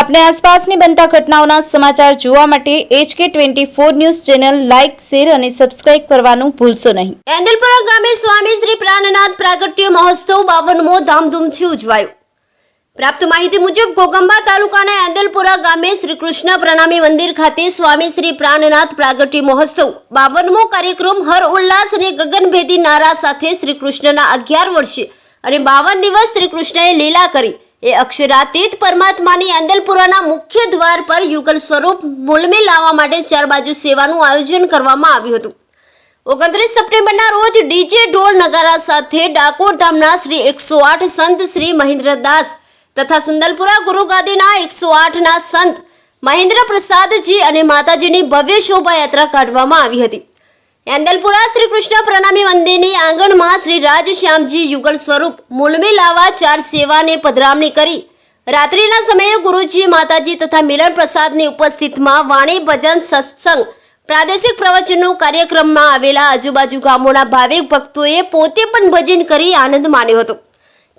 આપને આસપાસની બનતા ઘટનાઓના સમાચાર જોવા માટે HK twenty four news channel like, share અને સબસ્ક્રાઇબ કરવાનું ભૂલશો નહીં. એંદલપુરા ગામે સ્વામી શ્રી પ્રાણનાથ પ્રાગટ્ય મહોત્સવ બાવનમો ધામધૂમથી ઉજવાયો. પ્રાપ્ત માહિતી મુજબ, ગોગંબા તાલુકાના એંદલપુરા ગામે શ્રી કૃષ્ણ પ્રણામી મંદિર ખાતે સ્વામી શ્રી પ્રાણનાથ પ્રાગટ્ય મહોત્સવ બાવનમો કાર્યક્રમ હર ઉલ્લાસ અને ગગનભેદી નારા સાથે શ્રી કૃષ્ણના અગિયાર વર્ષે અને બાવન દિવસ શ્રી કૃષ્ણએ લીલા કરી. એ અક્ષરાતીત પરમાત્માની આંદલપુરાના મુખ્ય દ્વાર પર યુગલ સ્વરૂપ મૂલમે લાવવા માટે ચાર બાજુ સેવાનું આયોજન કરવામાં આવ્યું હતું. ઓગણત્રીસ સપ્ટેમ્બરના રોજ ડીજે ઢોલ નગારા સાથે ડાકોર ધામના શ્રી એકસો આઠ સંત શ્રી મહેન્દ્રદાસ તથા સુંદરપુરા ગુરુગાદીના એકસો આઠના સંત મહેન્દ્ર પ્રસાદજી અને માતાજીની ભવ્ય શોભાયાત્રા કાઢવામાં આવી હતી. એંદલપુરા શ્રી કૃષ્ણ પ્રણામી મંદિરની આંગણમાં શ્રી રાજશ્યામજી યુગલ સ્વરૂપ મૂલમે લાવા ચાર સેવાને પધરામણી કરી. રાત્રિના સમયે ગુરુજી, માતાજી તથા મિલન પ્રસાદની ઉપસ્થિતિમાં વાણી ભજન સત્સંગ, પ્રાદેશિક પ્રવચનો કાર્યક્રમમાં આવેલા આજુબાજુ ગામોના ભાવિક ભક્તોએ પોતે પણ ભજન કરી આનંદ માન્યો હતો.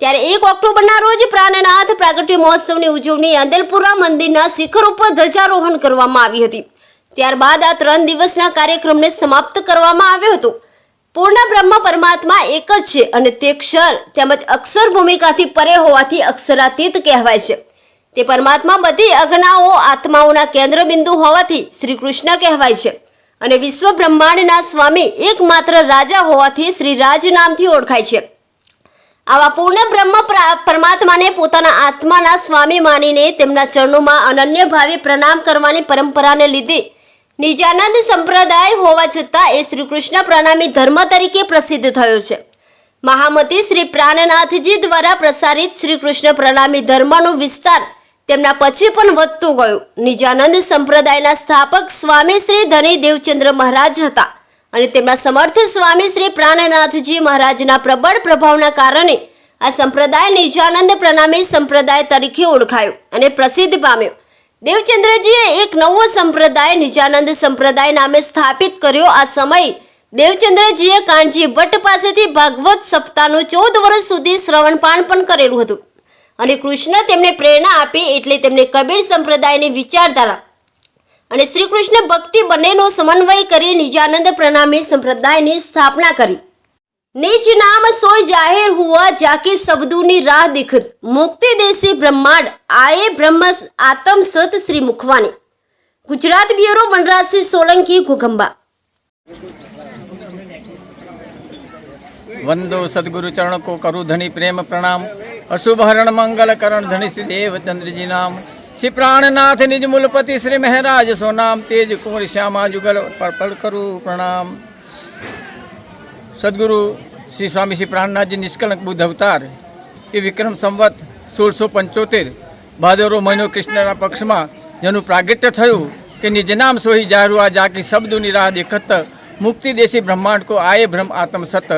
ત્યારે એક ઓક્ટોબરના રોજ પ્રાણનાથ પ્રાગટ્ય મહોત્સવની ઉજવણી અંદલપુરા મંદિરના શિખર ઉપર ધ્વજારોહણ કરવામાં આવી હતી. ત્યારબાદ આ ત્રણ દિવસના કાર્યક્રમને સમાપ્ત કરવામાં આવ્યો હતો. પૂર્ણ બ્રહ્મ પરમાત્મા એક જ છે અને તે ક્ષર તેમજ અક્ષર ભૂમિકાથી પરે હોવાથી અક્ષરાતીત કહેવાય છે. તે પરમાત્મા બધી અજ્ઞાઓ, આત્માઓના કેન્દ્રબિંદુ હોવાથી શ્રી કૃષ્ણ કહેવાય છે અને વિશ્વ બ્રહ્માંડના સ્વામી એકમાત્ર રાજા હોવાથી શ્રી રાજ નામથી ઓળખાય છે. આવા પૂર્ણ બ્રહ્મ પ્રા- પરમાત્માને પોતાના આત્માના સ્વામી માનીને તેમના ચરણોમાં અનન્ય ભાવે પ્રણામ કરવાની પરંપરાને લીધે નિજાનંદ સંપ્રદાય હોવા છતાં એ શ્રી કૃષ્ણ પ્રણામી ધર્મ તરીકે પ્રસિદ્ધ થયો છે. મહામતી શ્રી પ્રાણનાથજી દ્વારા પ્રસારિત શ્રી કૃષ્ણ પ્રણામી ધર્મનો વિસ્તાર તેમના પછી પણ વધતો ગયો. નિજાનંદ સંપ્રદાયના સ્થાપક સ્વામી શ્રી ધની દેવચંદ્ર મહારાજ હતા અને તેમના સમર્થ સ્વામી શ્રી પ્રાણનાથજી મહારાજના પ્રબળ પ્રભાવના કારણે આ સંપ્રદાય નિજાનંદ પ્રણામી સંપ્રદાય તરીકે ઓળખાયો અને પ્રસિદ્ધ પામ્યો. દેવચંદ્રજીએ એક નવો સંપ્રદાય, નિજાનંદ સંપ્રદાય નામે સ્થાપિત કર્યો. આ સમય દેવચંદ્રજીએ કાનજી ભટ્ટ પાસેથી ભાગવત સપ્તાહનું ચૌદ વર્ષ સુધી શ્રવણપાન પણ કરેલું હતું. અને કૃષ્ણ તેમને પ્રેરણા આપી એટલે તેમને કબીર સંપ્રદાયની વિચારધારા અને શ્રી કૃષ્ણ ભક્તિ બંનેનો સમન્વય કરી નિજાનંદ પ્રણામી સંપ્રદાયની સ્થાપના કરી. નિજ નામ સોય જાહેર હુઆ જાકે સબદુની રાહ દિખત મુક્તિ દેશી બ્રહ્માંડ આયે બ્રહ્મ આતમ સત શ્રી મુખવાની ગુજરાત બ્યુરો વનરાજસિંહ સોલંકી ઘોઘંબા વંદો સદગુરુ ચરણ કો કરુ ધણી પ્રેમ પ્રણામ અશુભ હરણ મંગલ કરણ ધણી શ્રી દેવચંદ્રજી નામ શ્રી પ્રાણનાથ નિજ મૂલપતિ શ્રી મહેરાજ સોનામ તેજ કુંવર શ્યામા જુગલ પર્પલ કરું પ્રણામ સદગુરુ શ્રી સ્વામી શ્રી પ્રાણનાથજી નિષ્કલંક બુદ્ધ અવતાર, એ વિક્રમ સંવત સોળસો પંચોતેર ભાદરો મહિનો કૃષ્ણના પક્ષમાં જેનું પ્રાગટ્ય થયું કે નિજનામ સોહી જારુઆ જાકી શબ્દોની રાહ દેખત, મુક્તિ દેશી બ્રહ્માંડ કો આયે બ્રહ્મ આત્મ સત.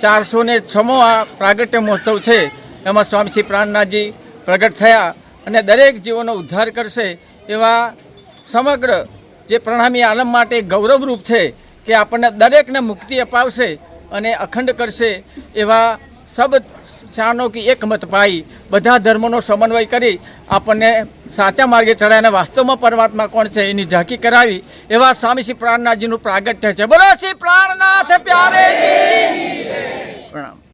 ચારસો ને છમો આ પ્રાગટ્ય મહોત્સવ છે, એમાં સ્વામી શ્રી પ્રાણનાથજી પ્રગટ થયા અને દરેક જીવોનો ઉદ્ધાર કરશે એવા સમગ્ર જે પ્રણામી આલમ માટે ગૌરવરૂપ છે કે આપણને દરેકને મુક્તિ અપાવશે અને અખંડ કરશે એવા સબ શાનો કે એક પાઈ, બધા ધર્મોનો સમન્વય કરી આપણને સાચા માર્ગે ચડાય અને વાસ્તવમાં પરમાત્મા કોણ છે એની ઝાંકી કરાવી એવા સ્વામી શ્રી પ્રાણનાથજીનું પ્રાગટ્ય છે. બોલો શ્રી પ્રાણનાથ પ્યારે પ્રણામ.